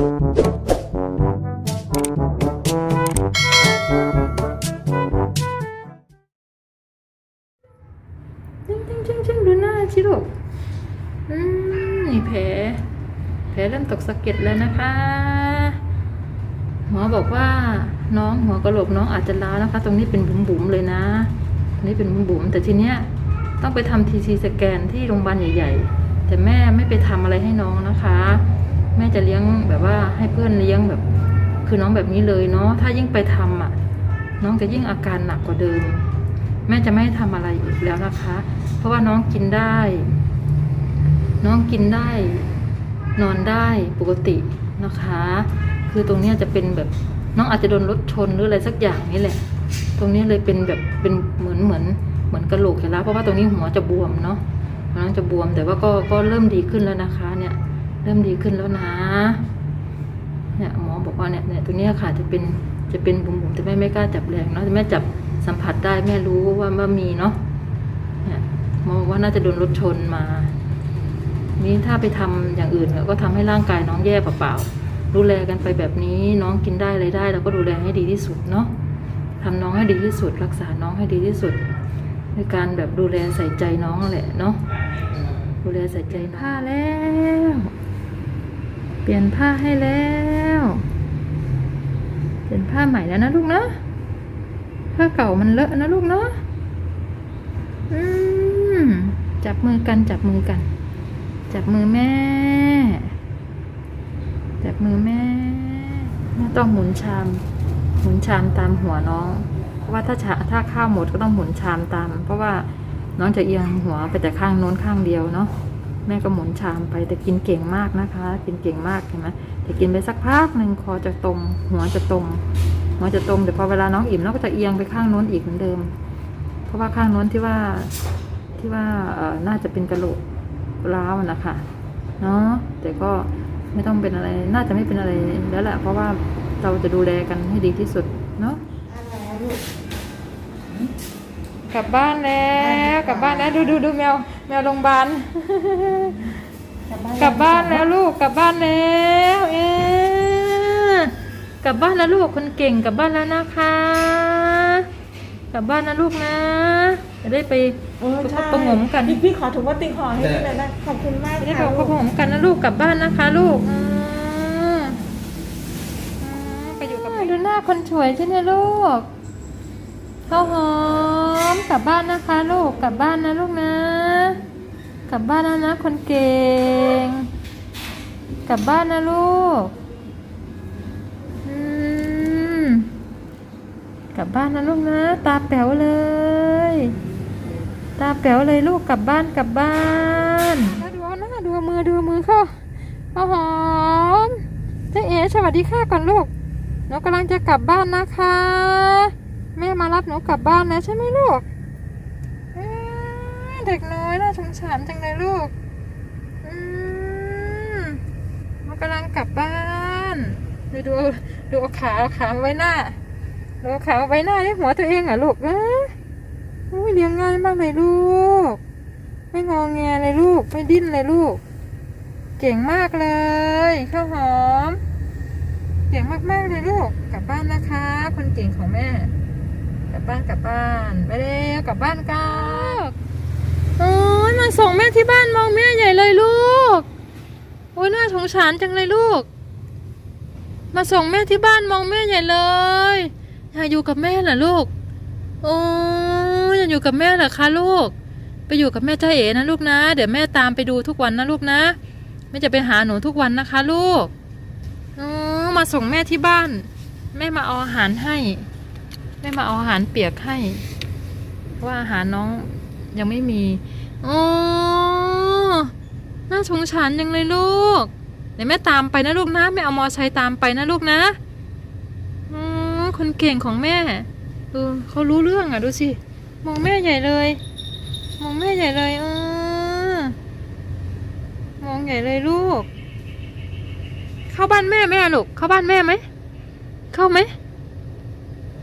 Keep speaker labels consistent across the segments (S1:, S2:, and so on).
S1: ชิลูกอืมนี่แผล แผลเริ่มตกสะเก็ดแล้วนะคะ หมอบอกว่าน้องหัวกระโหลกน้องอาจจะล้าวนะคะ ตรงนี้เป็นบุ๋มๆเลยนะตรงนี้เป็นบุ๋มๆแต่ทีเนี้ยต้องไปทำทีซีสแกนที่โรงพยาบาลใหญ่ ๆ แต่แม่ไม่ไปทำอะไรให้น้องนะคะ ม่จะเลี้ยงแบบว่าให้เพื่อนเลี้ยงแบบ คือน้องแบบนี้เลยเนาะถ้ายิ่งไปทำอะ น้องจะยิ่งอาการหนักกว่าเดิม แม่จะไม่ให้ทำอะไรอีกแล้วนะคะ เพราะว่าน้องกินได้ น้องกินได้ นอนได้ปกตินะคะ คือตรงนี้จะเป็นแบบน้องอาจจะโดนรถชนหรืออะไรสักอย่างนี่แหละ ตรงนี้เลยเป็นแบบเป็นเหมือนเหมือนเหมือนกระโหลกเห็นแล้วเพราะว่าตรงนี้หัวจะบวมเนาะหัวน้องจะบวมแต่ว่าก็ก็เริ่มดีขึ้นแล้วนะคะเนี่ย เริ่มดีขึ้นแล้วนะเนี่ยหมอบอกว่าเนี่ยเนี่ยตรงนี้ค่ะจะเป็นจะเป็นบุ๋มๆแต่แม่ไม่กล้าจับแรงเนาะแต่แม่จับสัมผัสได้แม่รู้ว่าว่ามีเนาะเนี่ยหมอบอกว่าน่าจะโดนรถชนมา นี้ถ้าไปทำอย่างอื่นเนี่ยก็ทำให้ร่างกายน้องแย่เปล่าๆดูแลกันไปแบบนี้น้องกินได้อะไรได้เราก็ดูแลให้ดีที่สุดเนาะทำน้องให้ดีที่สุด รักษาน้องให้ดีที่สุดในการแบบดูแลใส่ใจน้องแหละเนาะดูแลใส่ใจผ้าแล้ว เปลี่ยนผ้าให้แล้ว เปลี่ยนผ้าใหม่แล้วนะลูกนะ ผ้าเก่ามันเลอะนะลูกเนาะอืมจับมือกันจับมือกัน จับมือแม่ จับมือแม่แม่ต้องหมุนชาม หมุนชามตามหัวน้อง เพราะว่าถ้าชาถ้าข้าวหมดก็ต้องหมุนชามตาม เพราะว่าน้องจะเอียงหัวไปแต่ข้างโน้นข้างเดียวเนาะ แม่ก็หมุนชามไปแต่กินเก่งมากนะคะ กินเก่งมากเห็นไหมแต่กินไปสักพักหนึ่งคอจะตรง หัวจะตรงหัวจะตรงแต่พอเวลาน้องอิ่มน้องก็จะเอียงไปข้างโน้นอีกเหมือนเดิม เพราะว่าข้างโน้นที่ว่าที่ว่าเอ่อน่าจะเป็นกระโหลกร้าวนะคะเนาะแต่ก็ไม่ต้องเป็นอะไร น่าจะไม่เป็นอะไรแล้วแหละเพราะว่าเราจะดูแลกันให้ดีที่สุดเนาะกลับบ้านแล้ว กลับบ้านแล้วดูดูดูแมว แมวโรงพยาบาลกลับบ้านแล้วลูกกลับบ้านแล้วเอ๊ะกลับบ้านแล้วลูกคนเก่งกลับบ้านแล้วนะคะ กลับบ้านนะลูกนะ จะได้ไป
S2: เออใช่
S1: ประหงมกัน
S2: พี่พี่ขอถุงพลาสติกห่อให้พี่เลยนะขอบคุณมาก
S1: จะได้
S2: ค่ะ
S1: ไปประหงมกันนะลูกกลับบ้านนะคะ ลูกอืมอืมไปอยู่กับดูหน้าคนสวยใช่ไหมลูกข้าวหอม กลับบ้านนะคะ ลูกกลับบ้านนะลูกนะ กลับบ้านแล้วนะคนเก่ง กลับบ้านนะลูกอืมกลับบ้านนะลูกนะ ตาแป๋วเลย ตาแป๋วเลยลูกกลับบ้านกลับบ้านดูเอาหน้าดูมือดูมือเข้าข้าหอมเจ๊เอ๋สวัสดีค่ะก่อนลูกหนูกำลังจะกลับบ้านนะคะ แม่มารับหนูกลับบ้านแล้วใช่ไหมลูกเด็กน้อยน่าสงสารจังเลยลูกมันกำลังกลับบ้านดูดูดูเอาขาเอาขาไว้หน้าดูเอาขาไว้หน้านี่หัวตัวเองเหรอลูกเอ้ยอุ้ยเลี้ยงง่ายมากเลยลูก ไม่งอแงเลยลูก ไม่ดิ้นเลยลูก เก่งมากเลยข้าวหอม เก่งมากๆเลยลูก กลับบ้านนะคะ คนเก่งของแม่ กลับบ้านกลับบ้านไปเร็วกลับบ้านกันโอ้ยมาส่งแม่ที่บ้านมองแม่ใหญ่เลยลูกโอ้ยน่าสงสารจังเลยลูก มาส่งแม่ที่บ้านมองแม่ใหญ่เลยอยากอยู่กับแม่เหรอลูกโอ้ยอยากอยู่กับแม่เหรอคะลูก ไปอยู่กับแม่จ้าเอ๋นะลูกนะ เดี๋ยวแม่ตามไปดูทุกวันนะลูกนะแม่จะไปหาหนูทุกวันนะคะ ลูกอ๋อมาส่งแม่ที่บ้าน แม่มาเอาอาหารให้ แม่มาเอาอาหารเปียกให้ เพราะว่าอาหารน้องยังไม่มีอ๋อน่าสงสารจังเลยลูกเดี๋ยวแม่ตามไปนะลูกนะแม่เอามอไซค์ตามไปนะลูกนะอ๋อคนเก่งของแม่เออเขารู้เรื่องอะดูสิ มองแม่ใหญ่เลย มองแม่ใหญ่เลยเออมองใหญ่เลยลูก เข้าบ้านแม่ไหมอะลูก เข้าบ้านแม่ไหม เข้าไหม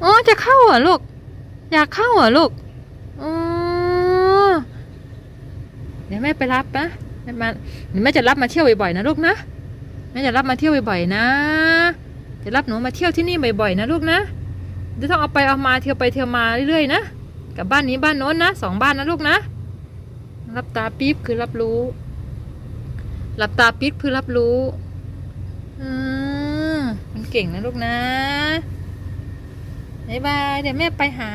S1: อ๋อจะเข้าเหรอลูก อยากเข้าเหรอลูกอ๋อเดี๋ยวแม่ไปรับนะแม่มาเดี๋ยวแม่จะรับมาเที่ยวบ่อยๆนะลูกนะแม่จะรับมาเที่ยวบ่อยๆนะ จะรับหนูมาเที่ยวที่นี่บ่อยๆนะลูกนะจะต้องเอาไปเอามาเที่ยวไปเที่ยวมาเรื่อยๆนะกับบ้านนี้บ้านโน้นนะสองบ้านนะลูกนะรับตาปี๊บคือรับรู้หลับตาปี๊บคือรับรู้ อืมมันเก่งนะลูกนะ บ๊ายบาย เดี๋ยวแม่ไปหา